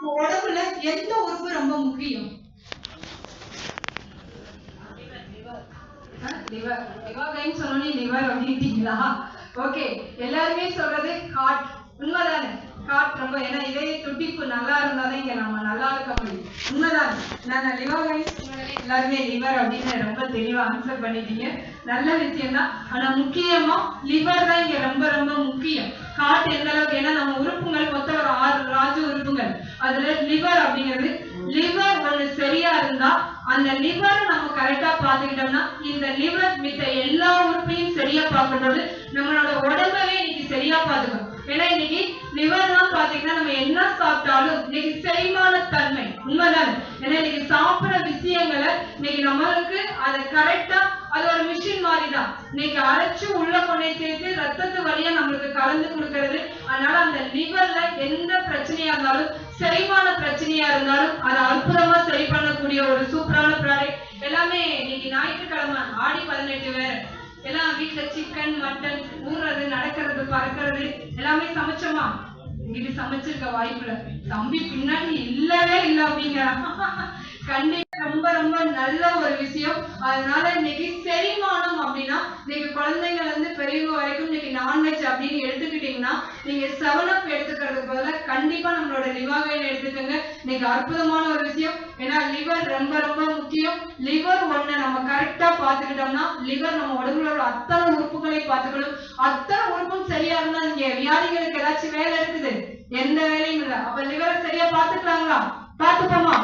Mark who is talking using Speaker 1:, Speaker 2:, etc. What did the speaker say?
Speaker 1: நம்ம உடம்புல எந்த உறுப்பு ரொம்ப முக்கியம்? லிவர் லிவர் சொன்னோன்னே லிவர் அப்படின்ட்டீங்களா ஓகே எல்லாருமே சொல்றது ஹார்ட் உண்மைதானே? ஹார்ட் ரொம்ப ஏன்னா இதய துடிப்பு நல்லா இருந்தாதான் இங்க நம்ம நல்லா இருக்க முடியும். உண்மைதானே? நான் லிவர் எல்லாருமே லிவர் அப்படின்னு ரொம்ப தெளிவா ஆன்சர் பண்ணிட்டீங்க. நல்ல விஷயம் தான் ஆனா முக்கியமா லிவர் தான் இங்க ரொம்ப ரொம்ப முக்கியம். ஹார்ட் எந்த அளவுக்கு ஏன்னா நம்ம அதுல லிவர் அப்படிங்கிறது லிவர் ஒண்ணு சரியா இருந்தா அந்த லிவர் நம்ம கரெக்டா பாத்துக்கிட்டோம்னா இந்த லிவர் மித்த எல்லா உறுப்பையும் சரியா பார்க்கும்போது நம்மளோட உடம்பவே இன்னைக்கு சரியா பாத்துக்கணும் ஏன்னா இன்னைக்கு லிவர் எல்லாம் பாத்தீங்கன்னா நம்ம என்ன சாப்பிட்டாலும் இன்னைக்கு செரிமான தன்மை உண்மைதானே? ஏன்னா இன்னைக்கு சாப்பிடுற விஷயங்களை இன்னைக்கு நம்மளுக்கு அதை கரெக்டா அது ஒரு மிஷின் மாதிரி தான் இன்னைக்கு அரைச்சு உள்ள கொண்டே சேர்த்து ரத்தத்து வழியா நம்மளுக்கு கலந்து கொடுக்கறது. அதனால அந்த லிவர்ல எந்த பிரச்சனையா இருந்தாலும் செரிமான பிரச்சனையா இருந்தாலும் அதை அற்புதமா சரி பண்ணக்கூடிய ஒரு சூப்பரான ப்ராடக்ட் எல்லாமே இன்னைக்கு ஞாயிற்றுக்கிழமை ஆடி பதினெட்டு வேற. எல்லாம் வீட்டுல சிக்கன் மட்டன் ஊறுறது நடக்கிறது பறக்கிறது எல்லாமே சமைச்சோமா? இங்கிட்டு சமைச்சிருக்க வாய்ப்புல. தம்பி பின்னாடி இல்லவே இல்லை அப்படிங்கிறான் கண்டிப்பா ரொம்ப ரொம்ப நல்ல ஒரு விஷயம். அதனால இன்னைக்கு செரிமானம் அப்படின்னா இன்னைக்கு குழந்தைங்க இருந்து பெரியவங்க வரைக்கும் இன்னைக்கு நான்வெஜ் அப்படின்னு எடுத்துக்கிட்டீங்கன்னா நீங்க செவன் அப் எடுத்துக்கிறதுக்கு பதிலாக கண்டிப்பா நம்மளோட லிவாகைன் எடுத்துக்கோங்க. இன்னைக்கு அற்புதமான ஒரு விஷயம். ஏன்னா லிவர் ரொம்ப ரொம்ப முக்கியம். லிவர் ஒண்ணு நம்ம கரெக்டா பாத்துக்கிட்டோம்னா லிவர் நம்ம உடம்புல அத்தனை உறுப்புகளை பாத்துக்கணும் அத்தனை உறுப்பும் சரியா இருந்தா நீங்க வியாதிகளுக்கு ஏதாச்சும் வேலை இருக்குது? எந்த வேலையும் இல்லை. அப்ப லிவரை சரியா பாத்துக்கலாங்களா பாத்துப்போமா